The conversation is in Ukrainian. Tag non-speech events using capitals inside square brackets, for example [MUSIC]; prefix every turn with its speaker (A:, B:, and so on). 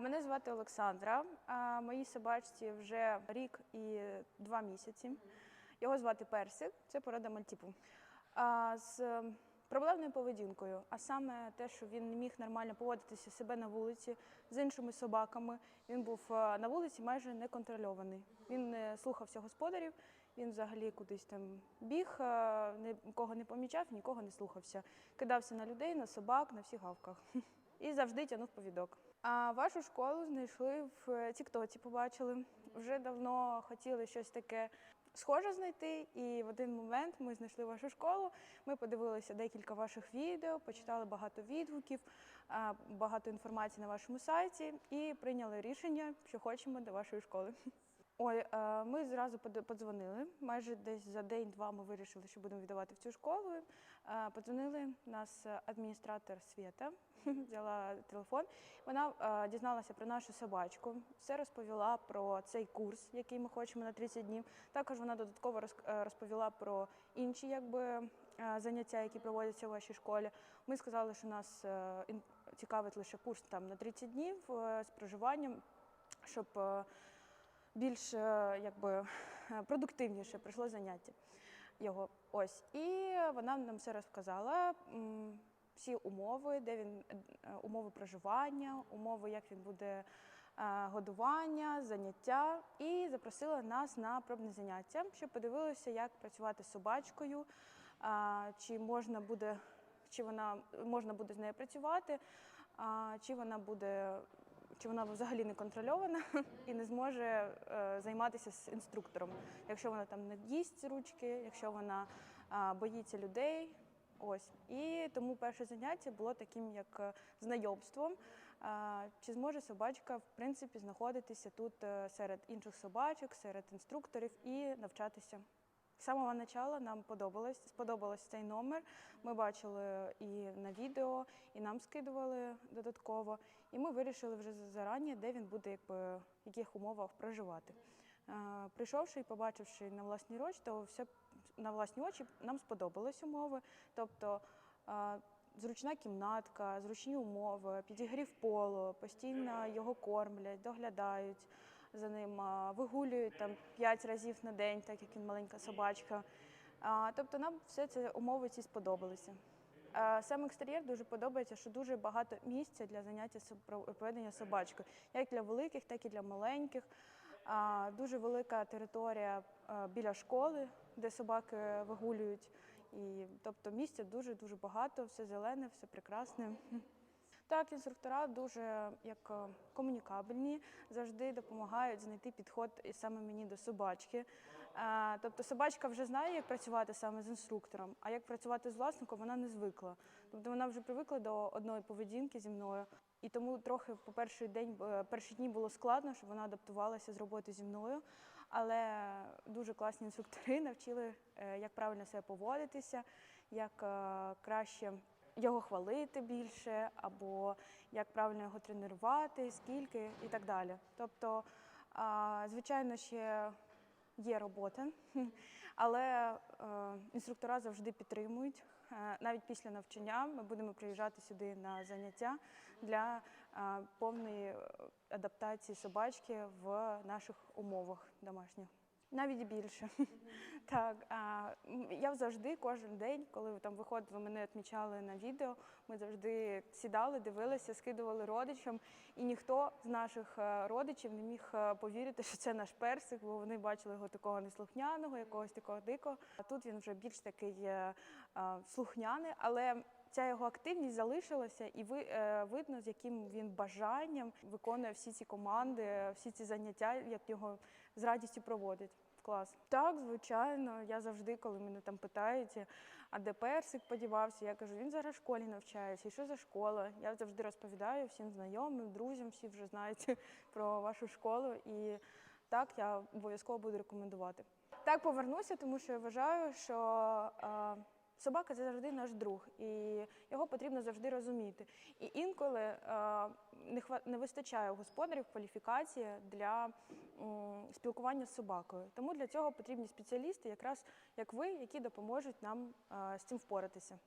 A: Мене звати Олександра. Моїй собачці вже рік і два місяці. Його звати Персик, це порода мальтіпу. З проблемною поведінкою, а саме те, що він не міг нормально поводитися себе на вулиці з іншими собаками. Він був на вулиці майже неконтрольований. Він не слухався господарів, він взагалі кудись там біг, нікого не помічав, нікого не слухався. Кидався на людей, на собак, на всіх гавках. [LAUGHS] І завжди тягнув повідок. А вашу школу знайшли в Тіктоці, побачили. Вже давно хотіли щось таке схоже знайти. І в один момент ми знайшли вашу школу. Ми подивилися декілька ваших відео, почитали багато відгуків, багато інформації на вашому сайті і прийняли рішення, що хочемо до вашої школи. Ой, е, ми зразу под- подзвонили. Майже десь за день-два ми вирішили, що будемо віддавати в цю школу. Е, Подзвонили нас адміністратор Свєта, [LAUGHS] взяла телефон. Вона е, дізналася про нашу собачку, все розповіла про цей курс, який ми хочемо на 30 днів. Також вона додатково роз- розповіла про інші якби, заняття, які проводяться у вашій школі. Ми сказали, що нас цікавить лише курс там на 30 днів з проживанням, щоб. Більш е, якби е, продуктивніше пройшло заняття його. Ось. І вона нам все розказала. Всі умови, де він е, умови проживання, умови, як він буде годування, заняття, і запросила нас на пробне заняття, щоб подивилися, як працювати з собачкою, чи можна буде, чи вона можна буде з нею працювати, чи вона буде чи вона взагалі не контрольована [LAUGHS] і не зможе е, займатися з інструктором, якщо вона там не їсть ручки, якщо вона боїться людей. Ось і тому перше заняття було таким як е, знайомством. Чи зможе собачка в принципі знаходитися тут е, серед інших собачок, серед інструкторів і навчатися. З самого початку нам подобалось, сподобалось цей номер. Ми бачили і на відео, і нам скидували додатково. І ми вирішили вже зарані, де він буде, якби, в яких умовах проживати. Е, Прийшовши і побачивши на власні очі, то все на власні очі нам сподобались умови. Тобто е, зручна кімнатка, зручні умови, підігрів полу, постійно його кормлять, доглядають за ним, вигулюють там 5 разів на день, так як він маленька собачка. Тобто нам все це умови ці сподобалися. Сам екстер'єр дуже подобається, що дуже багато місця для заняття проведення собачкою, як для великих, так і для маленьких. Дуже велика територія біля школи, де собаки вигулюють. І, тобто місця дуже дуже багато, все зелене, все прекрасне. Так, інструктора дуже як е, комунікабельні, завжди допомагають знайти підход і саме мені до собачки. Е, Тобто собачка вже знає, як працювати саме з інструктором, а як працювати з власником, вона не звикла. Тобто вона вже привикла до одної поведінки зі мною. І тому трохи по перший день, е, перші дні було складно, щоб вона адаптувалася з роботи зі мною. Але дуже класні інструктори навчили, як правильно себе поводитися, як краще його хвалити більше, або як правильно його тренувати, скільки і так далі. Тобто, звичайно, ще є робота, [LAUGHS] але е, інструктора завжди підтримують. Е, Навіть після навчання ми будемо приїжджати сюди на заняття для е, повної адаптації собачки в наших умовах домашніх. Навіть більше. [LAUGHS] Так, а, я завжди кожен день, коли там виходили, мене відмічали на відео, ми завжди сідали, дивилися, скидували родичам, і ніхто з наших е, родичів не міг е, повірити, що це наш персик, бо вони бачили його такого неслухняного, якогось такого дикого. А тут він вже більш такий е, е, слухняний, але ця його активність залишилася, і ви е, видно, з яким він бажанням виконує всі ці команди, всі ці заняття, як його з радістю проводить. Клас. Так, звичайно. Я завжди, коли мене там питають, а де персик подівався, я кажу, він зараз в школі навчається. І що за школа? Я завжди розповідаю всім знайомим, друзям, всі вже знають [LAUGHS] про вашу школу. І так, я обов'язково буду рекомендувати. Так, повернуся, тому що я вважаю, що. Собака це завжди наш друг, і його потрібно завжди розуміти. І інколи е, не вистачає у господарів кваліфікації для спілкування з собакою. Тому для цього потрібні спеціалісти, якраз як ви, які допоможуть нам е, з цим впоратися.